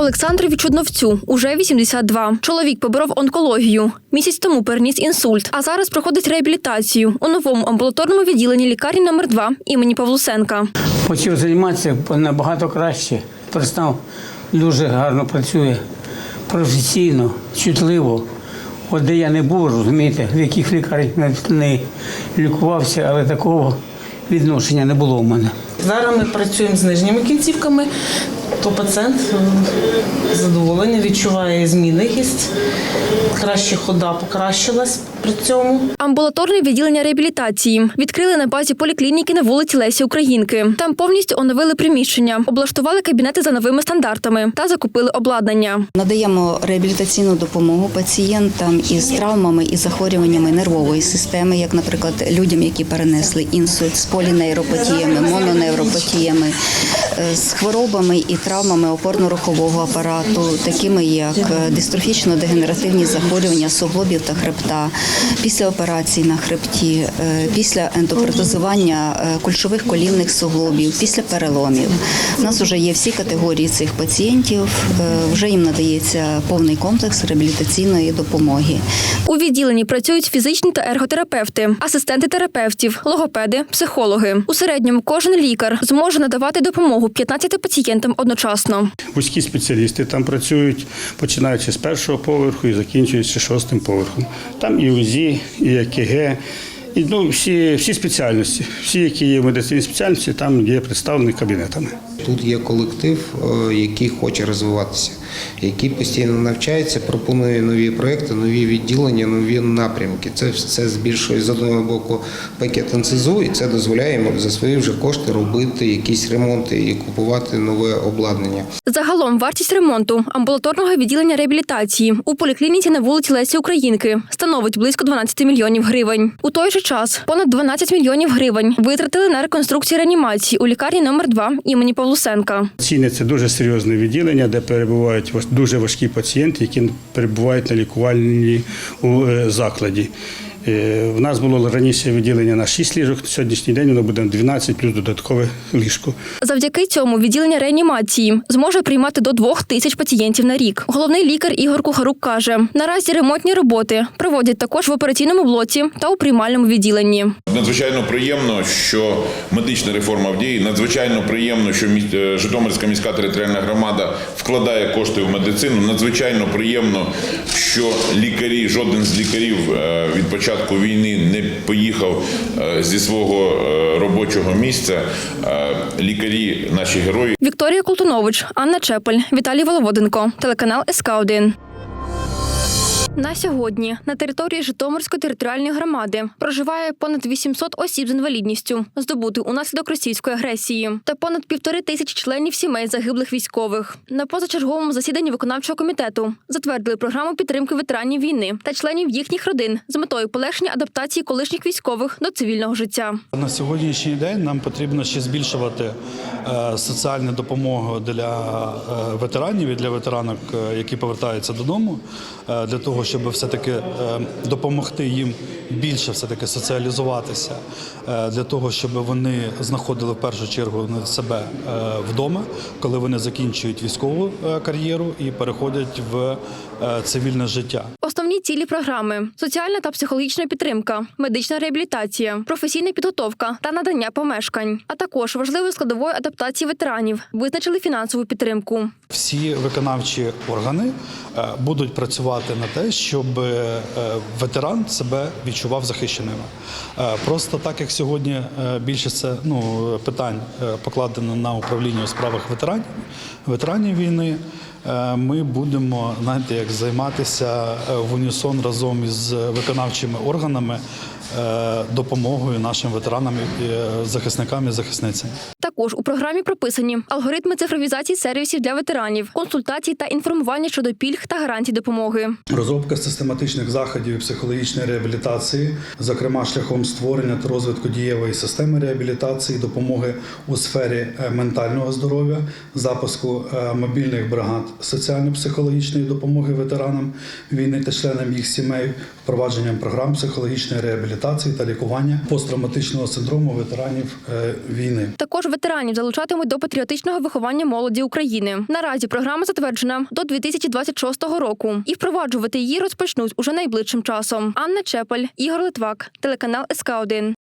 Олександрові Чудновцю уже 82. Чоловік поборов онкологію. Місяць тому переніс інсульт, а зараз проходить реабілітацію у новому амбулаторному відділенні лікарні номер 2 імені Павлусенка. Почав займатися набагато краще. Перестав дуже гарно працює, професійно, чутливо. От де я не був, розумієте, в яких лікарнях не лікувався, але такого відношення не було в мене. Зараз ми працюємо з нижніми кінцівками, то пацієнт задоволений, відчуває зміни, краще хода покращилась при цьому. Амбулаторне відділення реабілітації відкрили на базі поліклініки на вулиці Лесі Українки. Там повністю оновили приміщення, облаштували кабінети за новими стандартами та закупили обладнання. Надаємо реабілітаційну допомогу пацієнтам із травмами і захворюваннями нервової системи, як, наприклад, людям, які перенесли інсульт з полінейропатіями, мононевропатіями, е, з хворобами і травмами опорно-рухового апарату, такими як е, дистрофічно-дегенеративні захворювання суглобів та хребта, після операцій на хребті, е, після ендопротезування е, кульшових колінних суглобів, після переломів. У нас вже є всі категорії цих пацієнтів, е, вже їм надається повний комплекс реабілітаційної допомоги. У відділенні працюють фізичні та ерготерапевти, асистенти терапевтів, логопеди, психологи. У середньому кожен лікар зможе надавати допомогу 15 пацієнтам одночасно. Вузькі спеціалісти там працюють, починаючи з першого поверху і закінчуючи шостим поверхом. Там і УЗІ, і ЕКГ, і ну, всі, всі спеціальності, всі, які є в медицині спеціальності, там є представлені кабінетами. Тут є колектив, е, який хоче розвиватися, який постійно навчається, пропонує нові проекти, нові відділення, нові напрямки. Це все збільшує з одного боку пакет НСЗУ, і це дозволяє йому за свої вже кошти робити якісь ремонти і купувати нове обладнання. Загалом вартість ремонту амбулаторного відділення реабілітації у поліклініці на вулиці Лесі Українки становить близько 12 мільйонів гривень. У той же час понад 12 мільйонів гривень витратили на реконструкцію реанімації у лікарні номер 2 імені Павлусенка. Ціни це дуже серйозне відділення, де перебувають дуже важкі пацієнти, які перебувають на лікувальній е, закладі. Е, В нас було раніше відділення на 6 ліжок, на сьогоднішній день воно буде 12 плюс додаткове ліжко. Завдяки цьому відділення реанімації зможе приймати до двох тисяч пацієнтів на рік. Головний лікар Ігор Кухарук каже: наразі ремонтні роботи проводять також в операційному блоці та у приймальному відділенні. Надзвичайно приємно, що медична реформа в дії. Надзвичайно приємно, що е, Житомирська міська територіальна громада вкладає кошти в медицину. Надзвичайно приємно, що лікарі, жоден з лікарів е, від початку війни не поїхав е, зі свого е, робочого місця. Е, Лікарі, наші герої. Вікторія Колтунович, Анна Чепель, Віталій Воловоденко, телеканал СК 1 на сьогодні на території Житомирської територіальної громади проживає понад 800 осіб з інвалідністю, здобути унаслідок російської агресії, та понад півтори тисячі членів сімей загиблих військових. На позачерговому засіданні виконавчого комітету затвердили програму підтримки ветеранів війни та членів їхніх родин з метою полегшення адаптації колишніх військових до цивільного життя. На сьогоднішній день нам потрібно ще збільшувати е, соціальну допомогу для е, ветеранів і для ветеранок, е, які повертаються додому, для того, щоб все-таки е, допомогти їм більше все-таки соціалізуватися, е, для того, щоб вони знаходили в першу чергу себе е, вдома, коли вони закінчують військову кар'єру і переходять в цивільне життя. Основні цілі програми: соціальна та психологічна підтримка, медична реабілітація, професійна підготовка та надання помешкань, а також важливою складовою адаптації ветеранів визначили фінансову підтримку. Всі виконавчі органи е, будуть працювати на те, щоб е, ветеран себе відчував захищеним. Е, Просто так як сьогодні більше це ну, питань покладено на управління у справах ветеранів, ветеранів війни. Ми будемо знаєте, як займатися в унісон разом із виконавчими органами допомогою нашим ветеранам, захисникам і захисницям. Також у програмі прописані алгоритми цифровізації сервісів для ветеранів, консультацій та інформування щодо пільг та гарантій допомоги. Розробка систематичних заходів психологічної реабілітації, зокрема шляхом створення та розвитку дієвої системи реабілітації, допомоги у сфері е, ментального здоров'я, запуску е, мобільних бригад соціально-психологічної допомоги ветеранам війни та членам їх сімей, впровадженням програм психологічної реабілітації та лікування посттравматичного синдрому ветеранів е, війни. Також ветеранів залучатимуть до патріотичного виховання молоді України. Наразі програма затверджена до 2026 року, і впроваджувати її розпочнуть уже найближчим часом. Анна Чепель, Ігор Литвак, телеканал СК 1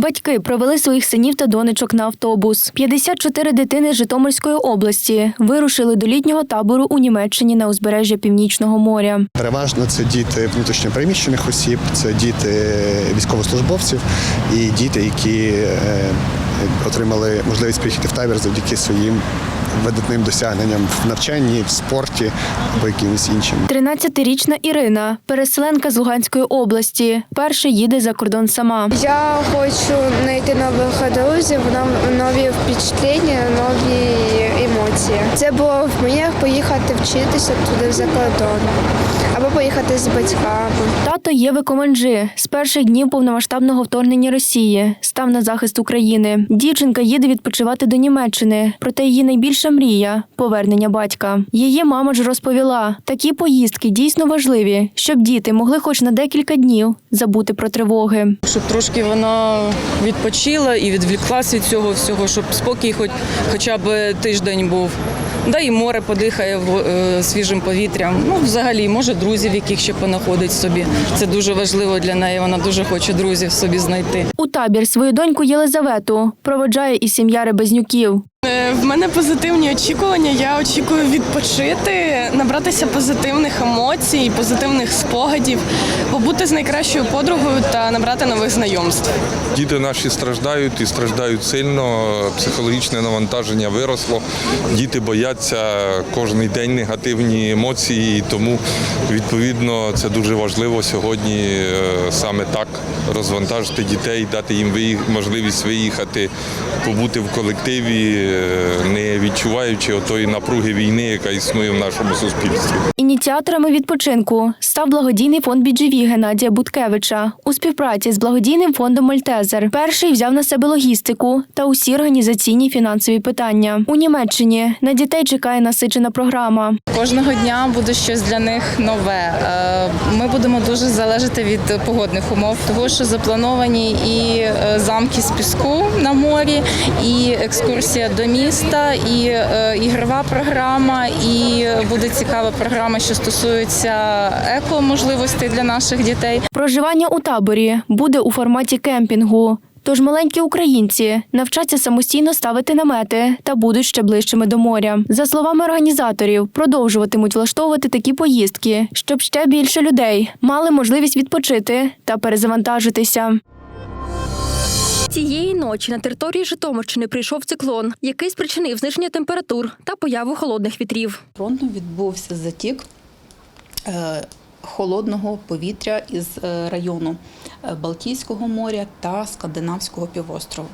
Батьки провели своїх синів та донечок на автобус. 54 дитини з Житомирської області вирушили до літнього табору у Німеччині на узбережжя Північного моря. Переважно це діти внутрішньопереміщених осіб, це діти військовослужбовців і діти, які е, отримали можливість приїхати в табір завдяки своїм видатним досягненням в навчанні, в спорті або якимось іншим. 13-річна Ірина, переселенка з Луганської області, перше їде за кордон сама. Я хочу знайти нових друзів, нов- нові впечатлення, нові емоції. Це було в мріях поїхати вчитися туди за кордон або поїхати з батьками. Тато Єви Команджи з перших днів повномасштабного вторгнення Росії став на захист України. Дівчинка їде відпочивати до Німеччини, проте її найбільша мрія повернення батька. Її мама ж розповіла, такі поїздки дійсно важливі, щоб діти могли хоч на декілька днів забути про тривоги. щоб трошки вона відпочила і відвліклась від цього всього, щоб спокій хоч хоча б тиждень був. Да і море подихає в- е, свіжим повітрям. Ну, взагалі, може, друзів, яких ще понаходить собі. Це дуже важливо для неї. Вона дуже хоче друзів собі знайти. У табір свою доньку Єлизавету проведжає і сім'я Ребезнюків. Е, В мене позитивні очікування. Я очікую відпочити, набратися позитивних емоцій, позитивних спогадів, побути з найкращою подругою та набрати нових знайомств. Діти наші страждають і страждають сильно. Психологічне навантаження виросло. Діти бояться кожен день негативні емоції, і тому відповідно це дуже важливо сьогодні е, саме так розвантажити дітей, дати їм можливість виїхати, побути в колективі, не відчуваючи отої напруги війни, яка існує в нашому суспільстві. Ініціаторами відпочинку став благодійний фонд BGV Геннадія Буткевича у співпраці з благодійним фондом Мальтезер. Перший взяв на себе логістику та усі організаційні фінансові питання. У Німеччині на дітей чекає насичена програма. Кожного дня буде щось для них нове. Е, Ми будемо дуже залежати від погодних умов, того що заплановані і е, замки з піску на морі, і екскурсія до міста, і е, ігрова програма, і буде цікава програма, що стосується еко-можливостей для наших дітей. Проживання у таборі буде у форматі кемпінгу. Тож маленькі українці навчаться самостійно ставити намети та будуть ще ближчими до моря. За словами організаторів, продовжуватимуть влаштовувати такі поїздки, щоб ще більше людей мали можливість відпочити та перезавантажитися. Цієї ночі на території Житомирщини прийшов циклон, який спричинив зниження температур та появу холодних вітрів. фронту відбувся затік е, холодного повітря із е, району е, Балтійського моря та Скандинавського півострову.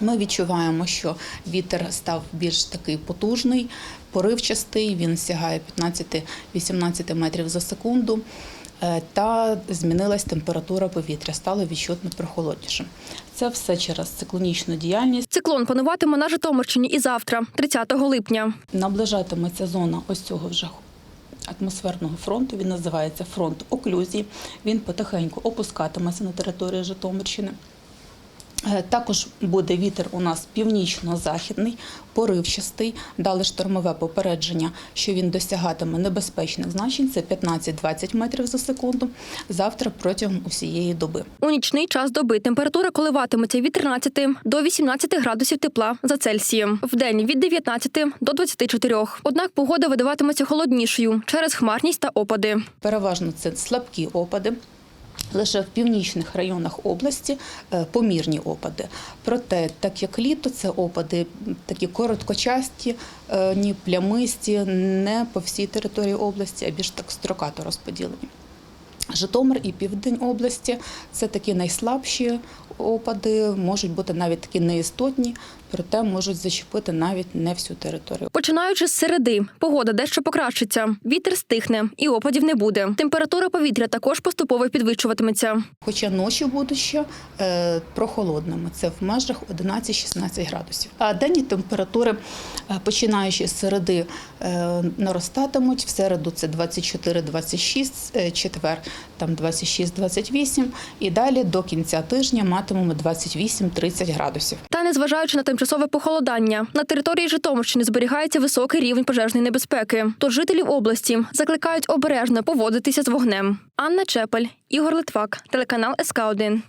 Ми відчуваємо, що вітер став більш такий потужний, поривчастий, він сягає 15-18 метрів за секунду. Е, Та змінилась температура повітря, стало відчутно прохолодніше. Це все через циклонічну діяльність. Циклон пануватиме на Житомирщині і завтра, 30 липня. наближатиметься зона ось цього вже атмосферного фронту. Він називається фронт оклюзії. Він потихеньку опускатиметься на територію Житомирщини. Е, Також буде вітер у нас північно-західний, поривчастий. Дали штормове попередження, що він досягатиме небезпечних значень. Це 15-20 метрів за секунду. Завтра протягом усієї доби. У нічний час доби температура коливатиметься від 13 до 18 градусів тепла за Цельсієм. Вдень від 19 до 24. Однак погода видаватиметься холоднішою через хмарність та опади. Переважно це слабкі опади. Лише в північних районах області е, помірні опади. Проте, так як літо, це опади такі короткочасті, е, ні плямисті, не по всій території області, а більш так строкато розподілені. Житомир і південь області це такі найслабші опади, можуть бути навіть такі неістотні, проте можуть зачепити навіть не всю територію. Починаючи з середи, погода дещо покращиться. Вітер стихне і опадів не буде. Температура повітря також поступово підвищуватиметься. Хоча ночі будуть ще е, прохолодними, це в межах 11-16 градусів. А денні температури, е, починаючи з середи, е, наростатимуть. В середу це 24-26, е, четвер там 26-28 і далі до кінця тижня матимемо 28-30 градусів. Та незважаючи на тимчасове похолодання, на території Житомирщини зберігається високий рівень пожежної небезпеки. Тож жителів області закликають обережно поводитися з вогнем. Анна Чепель, Ігор Литвак, телеканал СК 1